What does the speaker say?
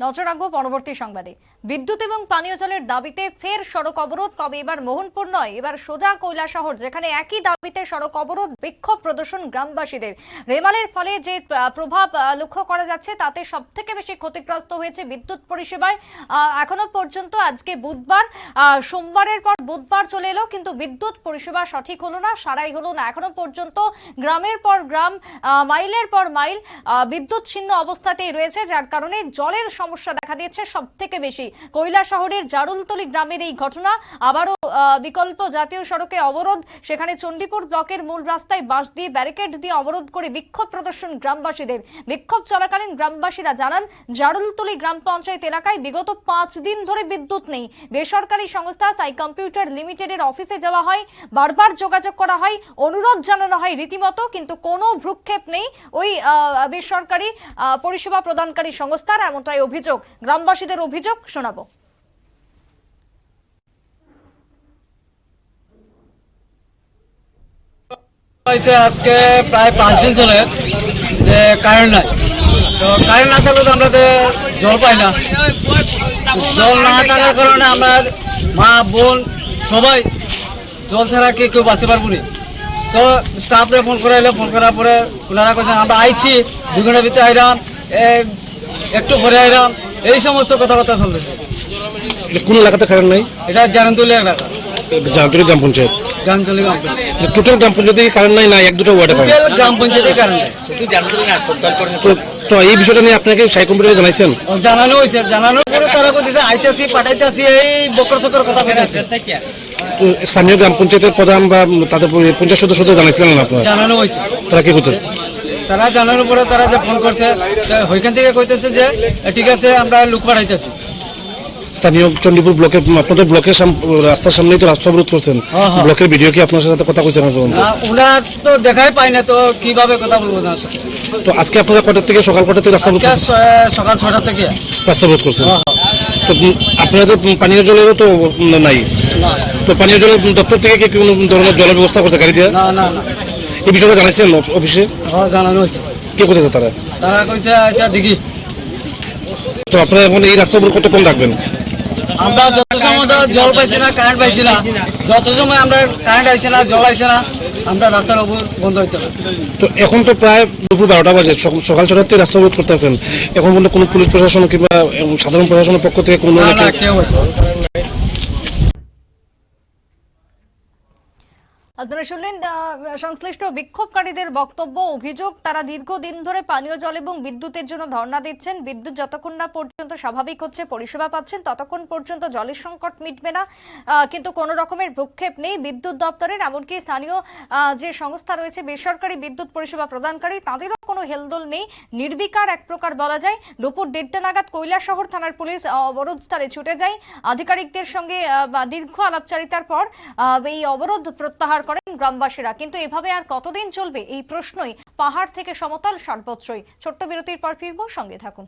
নজর রাখব পরবর্তী সংবাদে। বিদ্যুৎ এবং পানীয় জলের দাবিতে ফের সড়ক অবরোধ, তবে এবার মোহনপুর নয়, এবার সোজা কৈলাসহর, যেখানে একই দাবিতে সড়ক অবরোধ, বিক্ষোভ প্রদর্শন গ্রামবাসীদের। রেমালের ফলে যে প্রভাব লক্ষ্য করা যাচ্ছে, তাতে সব থেকে বেশি ক্ষতিগ্রস্ত হয়েছে বিদ্যুৎ পরিষেবায়। এখনও পর্যন্ত আজকে বুধবার সোমবারের পর বুধবার চলে এলো, কিন্তু বিদ্যুৎ পরিষেবা সঠিক হলো না, সারাই হলো না। এখনও পর্যন্ত গ্রামের পর গ্রাম মাইলের পর মাইল বিদ্যুৎ ছিন্ন অবস্থাতেই রয়েছে, যার কারণে জলের সমস্যা দেখা দিয়েছে। সব থেকে বেশি কৈলা শহরের জারুলতলি গ্রামের এই ঘটনা। আবারও বিকল্প জাতীয় সড়কে অবরোধ। সেখানে চণ্ডীপুর ব্লকের মূল রাস্তায় বাঁশ দিয়ে ব্যারিকেড দিয়ে অবরোধ করে বিক্ষোভ প্রদর্শন গ্রামবাসীদের। বিক্ষোভ চলাকালীন গ্রামবাসীরা জানান, জারুলতলি গ্রাম পঞ্চায়েত এলাকায় বিগত পাঁচ দিন ধরে বিদ্যুৎ নেই। বেসরকারি সংস্থা সাই কম্পিউটার লিমিটেডের অফিসে যাওয়া হয়, বারবার যোগাযোগ করা হয়, অনুরোধ জানানো হয় রীতিমতো, কিন্তু কোনো ভ্রুক্ষেপ নেই। ওই বেসরকারি পরিষেবা প্রদানকারী সংস্থার এমনটাই অভিযোগ। গ্রামবাসীদের অভিযোগ শোনাবো। আজকে প্রায় পাঁচ দিন চলে যে কারেন্ট নাই। তো কারেন্ট না থাকলে তো আমরা জল পাই না। জল না থাকার কারণে আমরা মা, বোন সবাই জল ছাড়া কি কেউ বাঁচতে পারব তো স্টাফরে ফোন করে এলে ফোন করার পরে ওনারা বলছেন, আমরা আইছি দু ঘণ্টার ভিতরে আইলাম। একটু পরে আইলাম এই সমস্ত কথাবার্তা চলতেছে। কোন এলাকাতে কারেন্ট নাই? এটা জানান্তলি এলাকা। জানতুরি গ্রাম পঞ্চায়েত। জানান্তলি গ্রাম টোটাল গ্রাম পঞ্চায়েতে কারেন্ট নাই না এক দুটো ওয়ার্ডে টোটাল গ্রাম পঞ্চায়েতের কারণে তো তো এই বিষয়টা নিয়ে আপনাকে সাই কম্পিউটারে জানাইছেন? জানানো হয়েছে জানানোর পরে তারা কইতেছে আইতেছি পাঠাইতেছি এই বকর চকর কথা কইতেছে স্থানীয় গ্রাম পঞ্চায়েতের প্রধান বা তাদের পঞ্চায়েত সদস্যদের জানাইছিলেন না আপনারা? জানানো হয়েছে। তারা কি করতেছে? তারা জানার উপরে তারা যে ফোন করছে ওইখান থেকে কইতেছে যে ঠিক আছে আমরা লোক পাঠাইতেছি। স্থানীয় চণ্ডীপুর ব্লকে আপনাদের ব্লকের রাস্তার সামনেই তো রাস্তা অবরোধ করছেন। হ্যাঁ, হ্যাঁ। ব্লকের ভিডিও কি আপনার সাথে কথা কইছেন ওনার তো দেখাই পাই না তো কীভাবে কথা বলব না তো আজকে আপনারা কটার থেকে সকাল কটা থেকে রাস্তা অবরোধ সকাল ছটা থেকে। রাস্তা অবরোধ করছেন? হ্যাঁ। তো আপনাদের পানীয় জলেরও তো নাই? তো পানীয় জলের দপ্তর থেকে কি কোনো ধরনের জলের ব্যবস্থা করছে গাড়ি দিয়ে? না না না। এই বিষয়টা জানাইছেন অফিসে? জানানো হয়েছে। কে করেছে তারা? তারা কইছে আচ্ছা দেখি তো আপনারা এখন এই রাস্তার উপর কতক্ষণ রাখবেন? আমরা যত সময় তো জল পাইছি না কারেন্ট পাইছি না। যত সময় আমরা কারেন্ট আইছে না জল আইছে না আমরা রাস্তার উপর বন্ধ হইতে তো এখন তো প্রায় দুপুর বারোটা বাজে সকাল ছটার থেকে রাস্তা অবরোধ করতেছেন। এখন পর্যন্ত কোনো পুলিশ প্রশাসন কিংবা সাধারণ প্রশাসনের পক্ষ থেকে কোনো কেউ- কেউ হয়েছে আপনারা শুনলেন সংশ্লিষ্ট বিক্ষোভকারীদের বক্তব্য, অভিযোগ, তারা দীর্ঘদিন ধরে পানীয় জল এবং বিদ্যুতের জন্য ধর্ণা দিচ্ছেন। বিদ্যুৎ যতক্ষণ না পর্যন্ত স্বাভাবিক হচ্ছে, পরিষেবা পাচ্ছেন, ততক্ষণ পর্যন্ত জলের সংকট মিটবে না। কিন্তু কোনো রকমের ভ্রুক্ষেপ নেই বিদ্যুৎ দপ্তরের, এমনকি স্থানীয় যে সংস্থা রয়েছে, বেসরকারি বিদ্যুৎ পরিষেবা প্রদানকারী, তাদেরও কোনো হেলদোল নেই। নির্বিকার এক প্রকার বলা যায়, দুপুর দেড়টা নাগাদ কৈলাসহর থানার পুলিশ অবরোধ অবরোধস্থলে ছুটে যায়। আধিকারিকদের সঙ্গে দীর্ঘ আলাপচারিতার পর এই অবরোধ প্রত্যাহার করেন গ্রামবাসীরা। কিন্তু এভাবে আর কতদিন চলবে এই প্রশ্নই পাহাড় থেকে সমতল সর্বত্রই ছোট্ট বিরতির পর ফিরবো, সঙ্গে থাকুন।